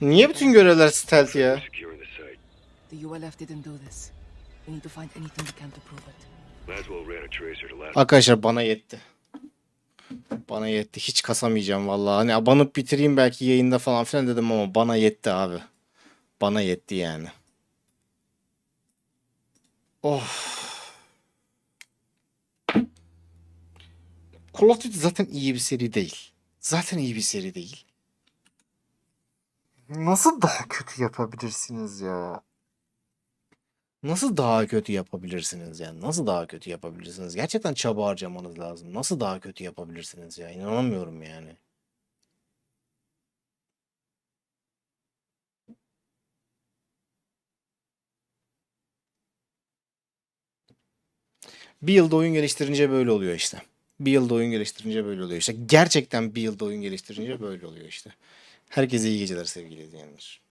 Niye bütün görevler stealth ya? Securing the site. The ULF didn't do this. We need to find anything we can to prove it. Laswell ran a tracer to last. Arkadaşlar bana yetti. Bana yetti. Hiç kasamayacağım vallahi. Hani abanıp bitireyim belki yayında falan filan dedim ama bana yetti abi. Bana yetti yani. Of. Call of Duty zaten iyi bir seri değil. Zaten iyi bir seri değil. Nasıl daha kötü yapabilirsiniz ya? Nasıl daha kötü yapabilirsiniz yani? Nasıl daha kötü yapabilirsiniz? Gerçekten çaba harcamanız lazım. Nasıl daha kötü yapabilirsiniz ya? İnanamıyorum yani. Bir yılda oyun geliştirince böyle oluyor işte. Bir yılda oyun geliştirince böyle oluyor işte. Gerçekten bir yılda oyun geliştirince böyle oluyor işte. Herkese iyi geceler sevgili izleyenler.